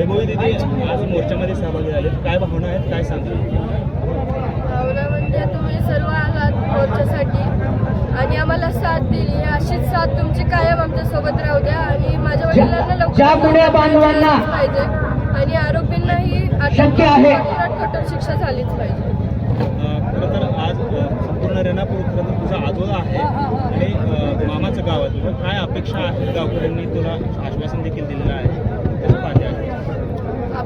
वैभवी दिदी आज मोर्चामध्ये सहभागी झाले काय भावना आहेत? काय भावना म्हणजे तुम्ही सर्व आलात मोर्चासाठी. आणि आम्हाला साथ दिली. अशीच साथ तुमची कायम आमच्यासोबत राहू द्या. आणि माझ्या वडिलांना लवकर ज्या पुण्या बांधवांना पाहिजे. आणि आरोपींनाही कठोर शिक्षा झालीच पाहिजे. अं, खरं तर आज संपूर्ण रेणापूर खरं तर तुझा आहे. आणि मामाचं गाव आहे. तुझं काय अपेक्षा आहे गावकऱ्यांनी तुला आश्वासन देखील दिलेलं आहे कसं पाहते आहे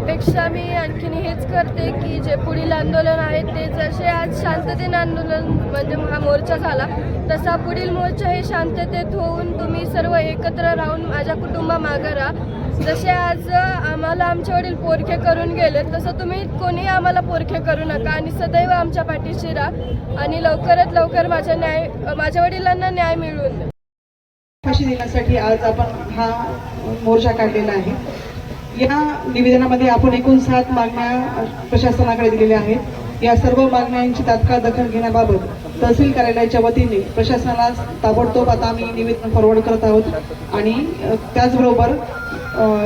अपेक्षा मी आणखीन हेच करते की जे पुढील आंदोलन आहे ते जसे आज शांततेने आंदोलन म्हणजे हा मोर्चा झाला तसा पुढील मोर्चा हे शांततेत होऊन तुम्ही सर्व एकत्र राहून माझ्या कुटुंबा मागं राहा. जसे आज आम्हाला आमचे वडील पोरखे करून गेले तसं तुम्ही कोणी आम्हाला पोरखे करू नका आणि सदैव आमच्या पाठीशी राहा आणि लवकरात लवकर माझ्या न्याय माझ्या वडिलांना न्याय मिळवून फाशी देण्यासाठी आज आपण हा मोर्चा काढलेला आहे. या निवेदनामध्ये आपण एकूण सात मागण्या प्रशासनाकडे दिलेल्या आहेत. या सर्व मागण्यांची तात्काळ दखल घेण्याबाबत तहसील कार्यालयाच्या वतीने प्रशासनाला ताबडतोब आता आम्ही निवेदन फॉरवर्ड करत आहोत. आणि त्याचबरोबर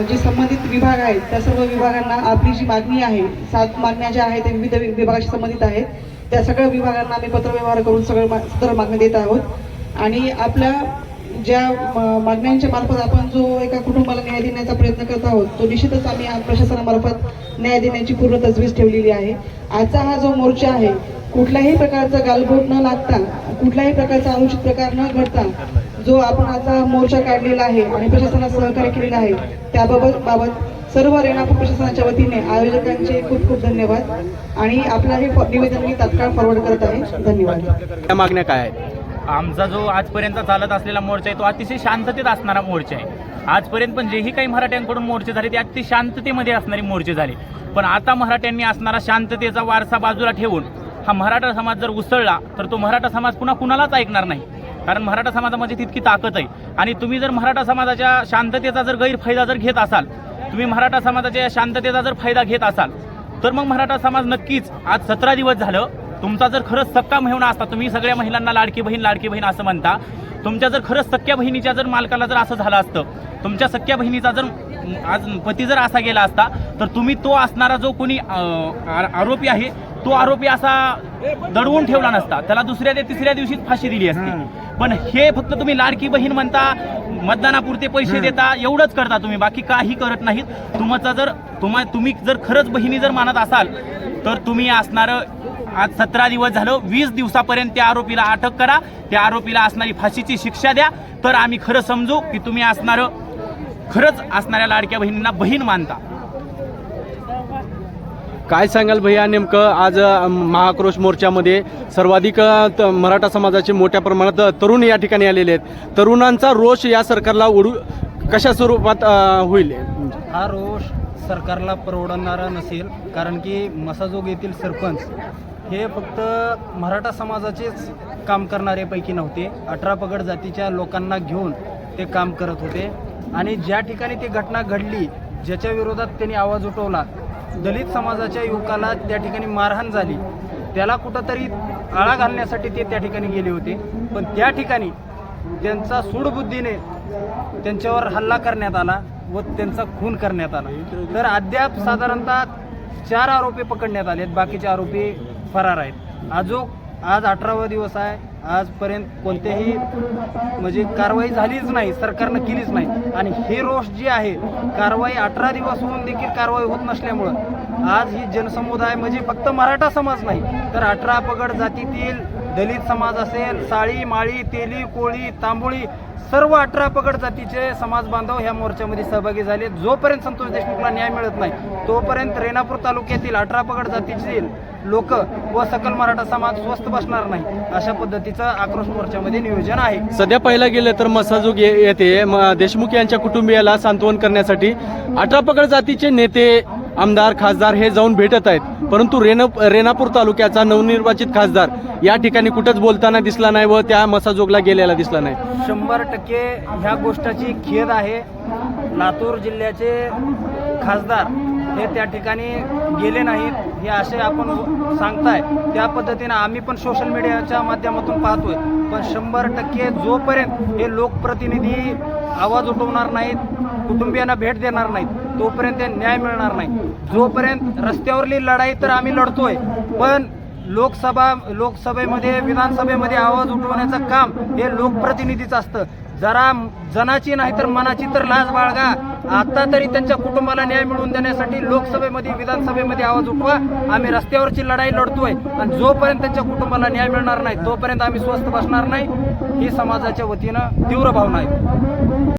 जे संबंधित विभाग आहेत त्या सर्व विभागांना आपली जी मागणी आहे सात मागण्या ज्या आहेत त्या विविध वि- विभागाशी संबंधित आहेत. त्या सगळ्या विभागांना आम्ही पत्रव्यवहार करून सगळं मा- सदर मागणी देत आहोत. आणि आपल्या ज्या मागण्यांच्या मार्फत आपण जो एका कुटुंबाला न्याय देण्याचा प्रयत्न करत आहोत तो निश्चितच आम्ही प्रशासनामार्फत न्याय देण्याची पूर्ण तजवीज ठेवलेली आहे. आजचा हा जो मोर्चा आहे कुठल्याही प्रकारचा गालबोट न लागता कुठल्याही प्रकारचा अनुचित प्रकार न घडता जो आपण आता मोर्चा काढलेला आहे आणि प्रशासनात सहकार्य केलेला आहे त्याबाबत बाबत सर्व रेणापूर प्रशासनाच्या वतीने आयोजकांचे खूप खूप धन्यवाद. आणि आपलं हे निवेदन मी तात्काळ फॉरवर्ड करत आहे. धन्यवाद. त्या मागण्या काय आहेत? आमचा जो आजपर्यंत चालत असलेला मोर्चा आहे तो अतिशय शांततेत असणारा मोर्चा आहे. आजपर्यंत पण जेही काही मराठ्यांकडून मोर्चे झाले ते अति शांततेमध्ये असणारे मोर्चे झाले. पण आता मराठ्यांनी असणारा शांततेचा वारसा बाजूला ठेवून हा मराठा समाज जर उसळला तर तो मराठा समाज पुन्हा कुणालाच ऐकणार नाही. कारण मराठा समाजामध्ये तितकी ताकद आहे. आणि तुम्ही जर मराठा समाजाच्या शांततेचा जर गैरफायदा जर घेत असाल तुम्ही मराठा समाजाच्या या शांततेचा जर फायदा घेत असाल तर मग मराठा समाज नक्कीच आज सतरा दिवस झालं तुमचा जर खरंच सक्का मेहणा असता तुम्ही सगळ्या महिलांना लाडकी बहीण लाडकी बहीण असं म्हणता तुमच्या जर खरंच सख्या बहिणीच्या जर मालकाला जर असं झालं असतं तुमच्या सख्या बहिणीचा जर आज पती जर असा गेला असता तर तुम्ही तो असणारा जो कोणी आरोपी आहे तो आरोपी असा दडवून ठेवला नसता. त्याला दुसऱ्या ते तिसऱ्या दिवशीच फाशी दिली असती. पण हे फक्त तुम्ही लाडकी बहीण म्हणता मतदानापुरते पैसे देता एवढंच करता तुम्ही. बाकी काही करत नाहीत. तुमचा जर तुम्हा तुम्ही जर खरंच बहिणी जर मानत असाल तर तुम्ही असणारं आज सतरा दिवस झालं वीस दिवसापर्यंत त्या आरोपीला अटक करा. त्या आरोपीला असणारी फाशीची शिक्षा द्या. तर आम्ही खरं समजू की तुम्ही असणारं खरंच असणाऱ्या लाडक्या बहिणींना बहीण मानता. काय सांगाल भैया नेमकं आज महाक्रोश मोर्चामध्ये सर्वाधिक मराठा समाजाचे मोठ्या प्रमाणात तरुण या ठिकाणी आलेले आहेत. तरुणांचा रोष या सरकारला ओढू कशा स्वरूपात होईल? हा रोष सरकारला परवडणारा नसेल कारण की मसाजोग येथील सरपंच हे फक्त मराठा समाजाचेच काम करणाऱ्यापैकी नव्हते. अठरा पगड जातीच्या लोकांना घेऊन ते काम करत होते. आणि ज्या ठिकाणी ती घटना घडली ज्याच्या विरोधात त्यांनी आवाज उठवला दलित समाजाच्या युवकाला त्या ठिकाणी मारहाण झाली. त्याला कुठंतरी आळा घालण्यासाठी ते त्या ठिकाणी गेले होते. पण त्या ठिकाणी त्यांचा सूडबुद्धीने त्यांच्यावर हल्ला करण्यात आला व त्यांचा खून करण्यात आला. तर अद्याप साधारणतः चार आरोपी पकडण्यात आले आहेत बाकीचे आरोपी फरार आहेत. आजो हो, आज अठरावा दिवस आहे. आजपर्यंत कोणत्याही म्हणजे कारवाई झालीच नाही सरकारनं केलीच नाही. आणि हे रोष जे आहे कारवाई अठरा दिवस होऊन देखील कारवाई होत नसल्यामुळं आज ही जनसमुदाय म्हणजे फक्त मराठा समाज नाही तर अठरा पगड जातीतील दलित समाज असेल साळी माळी तेली कोळी तांबोळी सर्व अठरा पगड जातीचे समाज बांधव ह्या मोर्चामध्ये सहभागी झाले. जोपर्यंत संतोष देशमुखला न्याय मिळत नाही तोपर्यंत रेणापूर तालुक्यातील अठरा पगड जातीचे लोक व सकल मराठा समाज स्वस्थ बसणार नाही अशा पद्धतीचं आक्रोश मोर्चामध्ये नियोजन आहे. सध्या पहिला गेलं तर मसाजोग येते. येथे म- देशमुख यांच्या कुटुंबियाला सांत्वन करण्यासाठी अठरा पगड जातीचे नेते आमदार खासदार हे जाऊन भेटत आहेत. परंतु रेण रेणापूर तालुक्याचा नवनिर्वाचित खासदार या ठिकाणी कुठंच बोलताना दिसला नाही व त्या मसाजोगला गेलेला दिसला नाही. शंभर टक्के ह्या गोष्टाची खेद आहे. लातूर जिल्ह्याचे खासदार हे त्या ठिकाणी गेले नाहीत हे असे आपण सांगताय. त्या पद्धतीनं आम्ही पण सोशल मीडियाच्या माध्यमातून पाहतोय. पण शंभर टक्के जोपर्यंत हे लोकप्रतिनिधी आवाज उठवणार नाहीत कुटुंबियांना भेट देणार नाहीत तोपर्यंत न्याय मिळणार नाही. जोपर्यंत रस्त्यावरली लढाई तर आम्ही लढतोय पण लोकसभा लोकसभेमध्ये विधानसभेमध्ये आवाज उठवण्याचं काम हे लोकप्रतिनिधीचं असतं. जरा जनाची नाही तर मनाची तर लाज बाळगा. आता तरी त्यांच्या कुटुंबाला न्याय मिळवून देण्यासाठी लोकसभेमध्ये विधानसभेमध्ये आवाज उठवा. आम्ही रस्त्यावरची लढाई लढतोय. आणि जोपर्यंत त्यांच्या कुटुंबाला न्याय मिळणार नाही तोपर्यंत आम्ही स्वस्थ बसणार नाही. ही समाजाच्या वतीनं तीव्र भावना आहे.